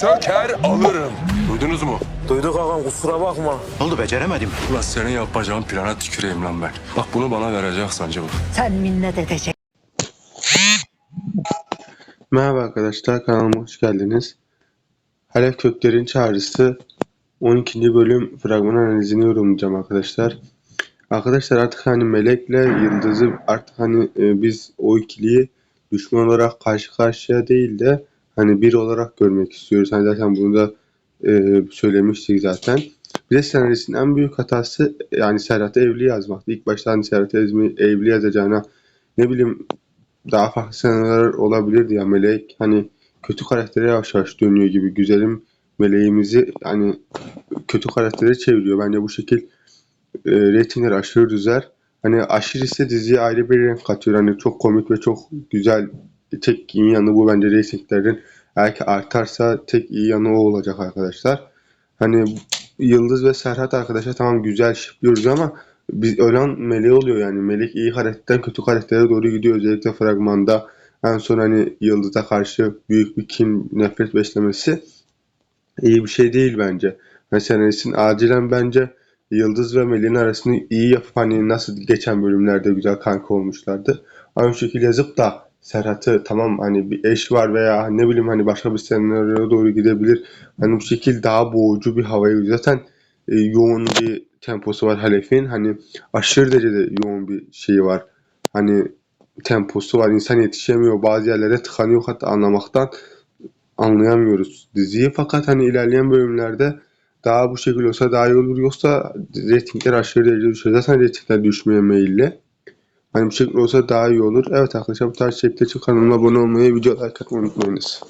söker alırım. Duydunuz mu? Duyduk ağam kusura bakma. Ne oldu beceremedim. Ulan senin yapacağın plana tüküreyim lan ben. Bak bunu bana vereceksin Cıvık. Sen minnet edecek. Merhaba arkadaşlar kanalıma hoş geldiniz. Halef Kökler'in Çağrısı 12. bölüm fragman analizini yorumlayacağım arkadaşlar. Arkadaşlar artık hani Melek'le Yıldız'ı artık hani e, biz o ikiliyi düşman olarak karşı karşıya değil de hani bir olarak görmek istiyoruz. Hani zaten bunu da e, söylemiştik zaten. Bir de senaristin en büyük hatası yani Serhat'ı evli yazmaktı. İlk başta hani Serhat'ı evli yazacağına ne bileyim daha farklı senaryolar olabilirdi ya Melek hani kötü karaktere yavaş yavaş dönüyor gibi güzelim meleğimizi hani kötü karaktere çeviriyor. Bence bu şekil e, reytingler aşırı düzer. Hani aşırı ise diziye ayrı bir renk katıyor. Hani çok komik ve çok güzel tek iyi yanı bu bence reytinglerin eğer artarsa tek iyi yanı o olacak arkadaşlar. Hani Yıldız ve Serhat arkadaşlar tamam güzel şipliyoruz ama biz ölen Melek oluyor yani. Melek iyi karakterden kötü karaktere doğru gidiyor. Özellikle fragmanda en son hani Yıldız'a karşı büyük bir kin, nefret beslemesi iyi bir şey değil bence. Hani senaristin acilen bence Yıldız ve Melek'in arasını iyi yapıp hani nasıl geçen bölümlerde güzel kanka olmuşlardı. Aynı şekilde yazıp da Serhat'ı tamam hani bir eş var veya ne bileyim hani başka bir senaryoya doğru gidebilir. Hani bu şekil daha boğucu bir havayı zaten e, yoğun bir temposu var Halef'in. Hani aşırı derecede yoğun bir şeyi var. Hani temposu var. İnsan yetişemiyor. Bazı yerlere tıkanıyor hatta anlamaktan anlayamıyoruz diziyi. Fakat hani ilerleyen bölümlerde daha bu şekilde olsa daha iyi olur. Yoksa reytingler aşırı derecede düşer. Zaten reytingler düşmeye meyilli. Hani bu şekilde olsa daha iyi olur. Evet arkadaşlar bu tarz içerikler için kanalıma abone olmayı, video like atmayı unutmayınız.